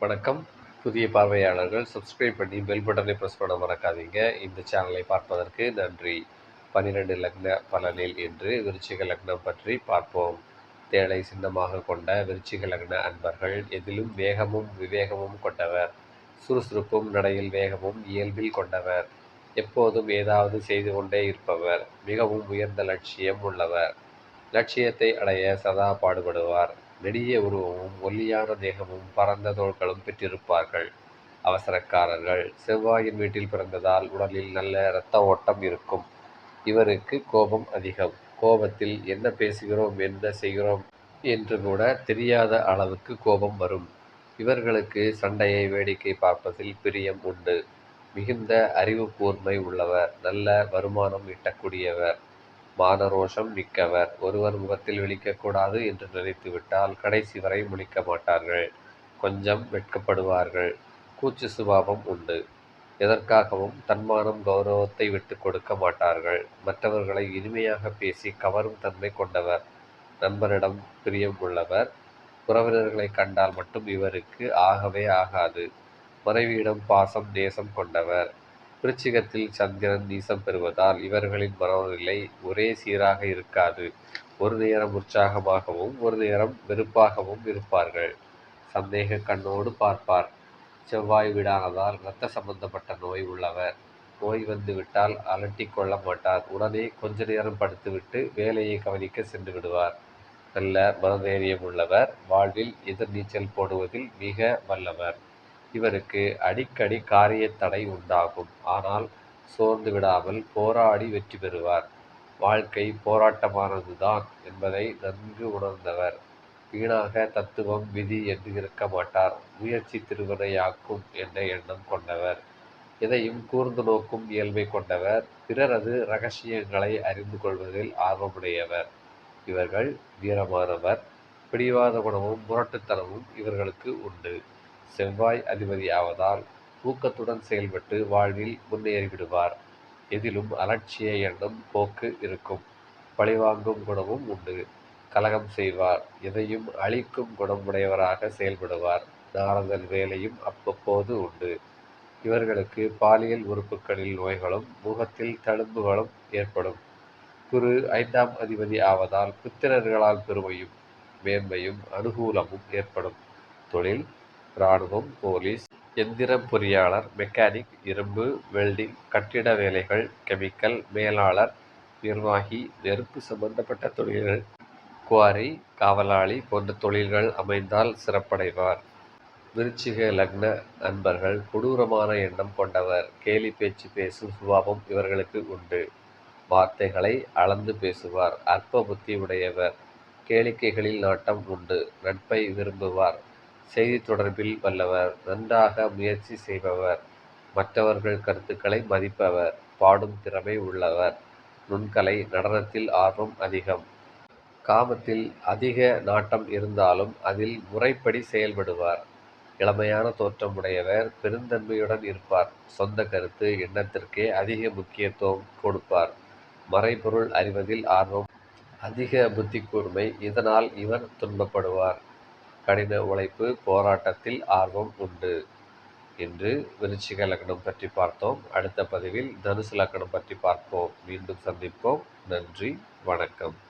வணக்கம். புதிய பார்வையாளர்கள் சப்ஸ்கிரைப் பண்ணி பெல் பட்டனை ப்ரெஸ் பண்ண மறக்காதீங்க. இந்த சேனலை பார்ப்பதற்கு நன்றி. பன்னிரெண்டு லக்ன பலனில் என்று விருச்சிக லக்னம் பற்றி பார்ப்போம். தேளை சின்னமாக கொண்ட விருச்சிக லக்ன அன்பர்கள் எதிலும் வேகமும் விவேகமும் கொண்டவர். சுறுசுறுப்பும் நடையில் வேகமும் இயல்பில் கொண்டவர். எப்போதும் ஏதாவது செய்து கொண்டே இருப்பவர். மிகவும் உயர்ந்த லட்சியம் உள்ளவர். லட்சியத்தை அடைய சதா பாடுபடுவார். நெடிய உருவமும் ஒல்லியான தேகமும் பரந்த தோள்களும் பெற்றிருப்பார்கள். அவசரக்காரர்கள் செவ்வாயின் வீட்டில் பிறந்ததால் உடலில் நல்ல இரத்த ஓட்டம் இருக்கும். இவருக்கு கோபம் அதிகம். கோபத்தில் என்ன பேசுகிறோம் என்ன செய்கிறோம் என்று கூட தெரியாத அளவுக்கு கோபம் வரும். இவர்களுக்கு சண்டையை வேடிக்கை பார்ப்பதில் பிரியம் உண்டு. மிகுந்த அறிவு கூர்மை உள்ளவர் நல்ல வருமானம் ஈட்டக்கூடியவர். மானரோஷம் மிக்கவர். ஒருவர் முகத்தில் விழிக்கக்கூடாது என்று நினைத்துவிட்டால் கடைசி வரை முழிக்க மாட்டார்கள் கொஞ்சம் வெட்கப்படுவார்கள். கூச்சு சுபாவம் உண்டு. எதற்காகவும் தன்மானம் கௌரவத்தை விட்டு கொடுக்க மாட்டார்கள். மற்றவர்களை இனிமையாக பேசி கவரும் தன்மை கொண்டவர். நண்பரிடம் பிரியம் உள்ளவர். உறவினர்களை கண்டால் மட்டும் இவருக்கு ஆகவே ஆகாது. மனைவியிடம் பாசம் நேசம் கொண்டவர். விருச்சிகத்தில் சந்திரன் நீசம் பெறுவதால் இவர்களின் மனநிலை ஒரே சீராக இருக்காது. ஒரு நேரம் உற்சாகமாகவும் ஒரு நேரம் வெறுப்பாகவும் இருப்பார்கள். சந்தேக கண்ணோடு பார்ப்பார். செவ்வாய் வீடானதால் இரத்த சம்பந்தப்பட்ட நோய் உள்ளவர். நோய் வந்துவிட்டால் அலட்டி கொள்ள மாட்டார். உடனே கொஞ்ச நேரம் படுத்துவிட்டு வேலையை கவனிக்க சென்று விடுவார். நல்ல மனதைரியம் உள்ளவர். வாழ்வில் எதிர்நீச்சல் போடுவதில் மிக வல்லவர். இவருக்கு அடிக்கடி காரிய தடை உண்டாகும். ஆனால் சோர்ந்து விடாமல் போராடி வெற்றி பெறுவார். வாழ்க்கை போராட்டமானதுதான் என்பதை நன்கு உணர்ந்தவர். வீணாக தத்துவம் விதி என்று இருக்க மாட்டார். முயற்சி திருவினையாக்கும் என்ற எண்ணம் கொண்டவர். எதையும் கூர்ந்து நோக்கும் இயல்பை கொண்டவர். பிறரது ரகசியங்களை அறிந்து கொள்வதில் ஆர்வமுடையவர். இவர்கள் வீரமானவர். பிடிவாத குணமும் முரட்டுத்தனமும் இவர்களுக்கு உண்டு. செவ்வாய் அதிபதியாவதால் ஊக்கத்துடன் செயல்பட்டு வாழ்வில் முன்னேறிவிடுவார். எதிலும் அலட்சிய எண்ணம் போக்கு இருக்கும். பழிவாங்கும் குணமும் உண்டு. கலகம் செய்வார். எதையும் அழிக்கும் குணம் உடையவராக செயல்படுவார். நாரதல் வேலையும் அப்பப்போது உண்டு. இவர்களுக்கு பாலியல் உறுப்புகளில் நோய்களும் முகத்தில் தழும்புகளும் ஏற்படும். குரு ஐந்தாம் அதிபதி ஆவதால் புத்திரர்களால் பெருமையும் மேன்மையும் அனுகூலமும் ஏற்படும். தொழில் இராணுவம் போலீஸ் எந்திர பொறியாளர் மெக்கானிக் இரும்பு வெல்டிங் கட்டிட வேலைகள் கெமிக்கல் மேலாளர் நிர்வாகி நெருப்பு சம்பந்தப்பட்ட தொழில்கள் குவாரி காவலாளி போன்ற தொழில்கள் அமைந்தால் சிறப்படைவார். விருச்சிக லக்ன நண்பர்கள் கொடூரமான எண்ணம் கொண்டவர். கேலி பேச்சு பேசும் சுபாவம் இவர்களுக்கு உண்டு. வார்த்தைகளை அளந்து பேசுவார். அற்ப புத்தி உடையவர். கேளிக்கைகளில் நாட்டம் உண்டு. நட்பை விரும்புவார். செய்தி தொடர்பில் வல்லவர் நன்றாக முயற்சி செய்பவர் மற்றவர்கள் கருத்துக்களை மதிப்பவர் பாடும் திறமை உள்ளவர் நுண்கலை நடனத்தில் ஆர்வம் அதிகம். காமத்தில் அதிக நாட்டம் இருந்தாலும் அதில் முறைப்படி செயல்படுவார். இளமையான தோற்றம் உடையவர் பெருந்தன்மையுடன் இருப்பார். சொந்த கருத்து எண்ணத்திற்கே அதிக முக்கியத்துவம் கொடுப்பார். மறைபொருள் அறிவதில் ஆர்வம் அதிக புத்தி கூர்மை இதனால் இவர் துன்பப்படுவார். கடின உழைப்பு போராட்டத்தில் ஆர்வம் உண்டு இன்று விருச்சிக லக்னம் பற்றி பார்த்தோம். அடுத்த பதிவில் தனுசு லக்னம் பற்றி பார்ப்போம். மீண்டும் சந்திப்போம். நன்றி வணக்கம்.